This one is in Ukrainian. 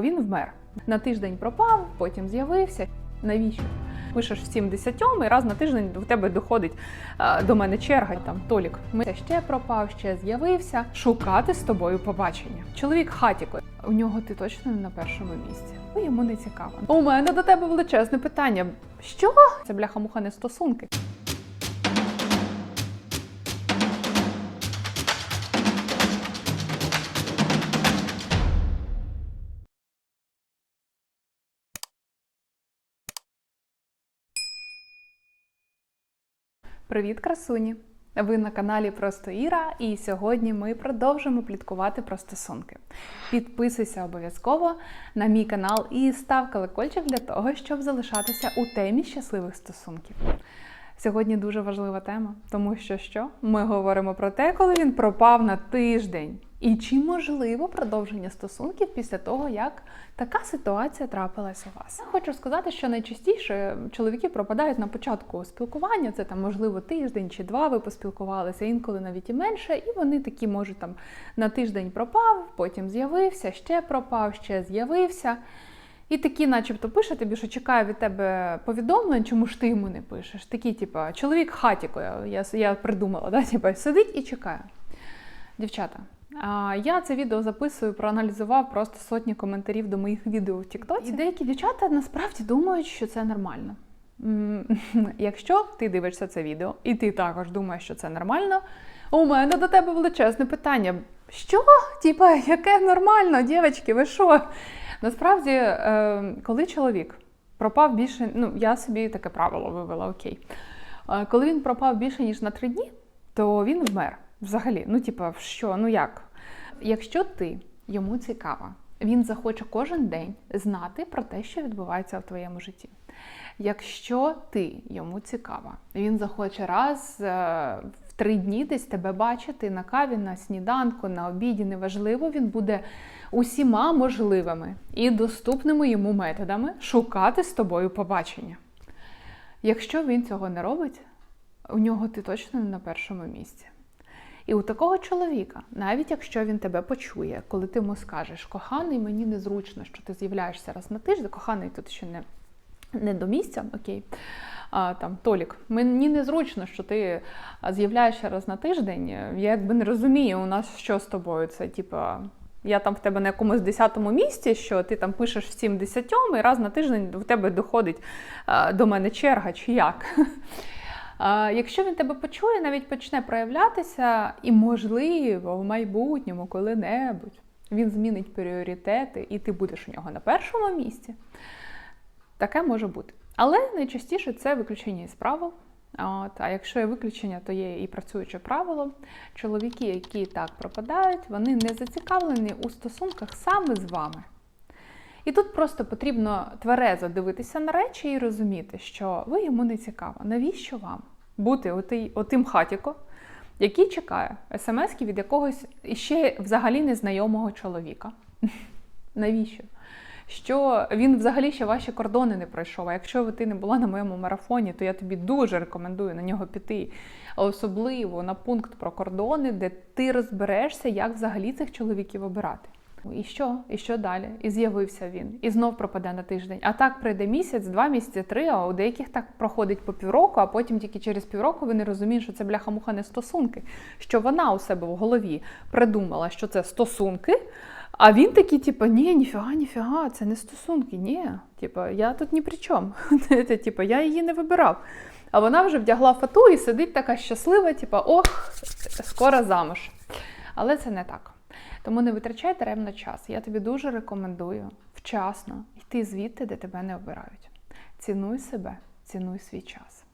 Він вмер. На тиждень пропав, потім з'явився. Навіщо? Пишеш в 70 і раз на тиждень до тебе доходить до мене черга. Там Толік, ми ще пропав, ще з'явився. Шукати з тобою побачення. Чоловік хатіко. У нього ти точно не на першому місці. Ну, йому не цікаво. У мене до тебе величезне питання. Що? Це бляха-муха не стосунки. Привіт, красуні! Ви на каналі Просто Іра, і сьогодні ми продовжимо пліткувати про стосунки. Підписуйся обов'язково на мій канал і став колокольчик для того, щоб залишатися у темі щасливих стосунків. Сьогодні дуже важлива тема, тому що що? Ми говоримо про те, коли він пропав на тиждень. І чи можливо продовження стосунків після того, як така ситуація трапилась у вас? Я хочу сказати, що найчастіше чоловіки пропадають на початку спілкування. Це там можливо тиждень чи два. Ви поспілкувалися, інколи навіть і менше, і вони такі можуть там на тиждень пропав, потім з'явився, ще пропав, ще з'явився. І такі, начебто, пише тобі, що чекає від тебе повідомлень, чому ж ти йому не пишеш. Такі, типа, чоловік хатіко, я, я придумала, да? типа, сидить і чекає. Дівчата, я це відео записую, проаналізував просто сотні коментарів до моїх відео в Тіктоці. І деякі дівчата насправді думають, що це нормально. Якщо ти дивишся це відео, і ти також думаєш, що це нормально, у мене до тебе величезне питання. Що? Типа, яке нормально, дівчатки, ви що? Насправді, е, коли чоловік пропав більше, ну я собі таке правило вивела, окей. Е, Коли він пропав більше, ніж на три дні, то він вмер. Взагалі, ну типа, що, ну як? Якщо ти йому цікава, він захоче кожен день знати про те, що відбувається в твоєму житті. Якщо ти йому цікава, він захоче раз е, в три дні десь тебе бачити на каві, на сніданку, на обіді, неважливо, він буде усіма можливими і доступними йому методами шукати з тобою побачення. Якщо він цього не робить, у нього ти точно не на першому місці. І у такого чоловіка, навіть якщо він тебе почує, коли ти йому скажеш, коханий, мені незручно, що ти з'являєшся раз на тиждень, коханий тут ще не, не до місця, окей. А, там, Толік, мені незручно, що ти з'являєшся раз на тиждень. Я якби не розумію, у нас що з тобою? Це типа. Я там в тебе на якомусь 10-му місці, що ти там пишеш в 70-му, і раз на тиждень в тебе доходить а, до мене черга, чи як. А, Якщо він тебе почує, навіть почне проявлятися, і, можливо, в майбутньому коли-небудь він змінить пріоритети, і ти будеш у нього на першому місці. Таке може бути. Але найчастіше це виключення із правил. От, а якщо є виключення, то є і працююче правило. Чоловіки, які так пропадають, вони не зацікавлені у стосунках саме з вами. І тут просто потрібно тверезо дивитися на речі і розуміти, що ви йому не цікаво. Навіщо вам бути отий, отим хатіко, який чекає смс від якогось іще взагалі незнайомого чоловіка? Навіщо? Що він взагалі ще ваші кордони не пройшов. А якщо ти не була на моєму марафоні, то я тобі дуже рекомендую на нього піти. Особливо на пункт про кордони, де ти розберешся, як взагалі цих чоловіків обирати. І що? І що далі? І з'явився він, і знов пропаде на тиждень. А так прийде місяць, два місяці, три, а у деяких так проходить по півроку, а потім тільки через півроку вони розуміють, що це бляха-муха не стосунки. Що вона у себе в голові придумала, що це стосунки. А він такий, типу, ні, ніфіга, ніфіга, це не стосунки. Ні, типу, я тут ні при чому. Типу, я її не вибирав. А вона вже вдягла фату і сидить така щаслива, типу, ох, скоро замуж. Але це не так. Тому не витрачай даремно час. Я тобі дуже рекомендую вчасно йти звідти, де тебе не обирають. Цінуй себе, цінуй свій час.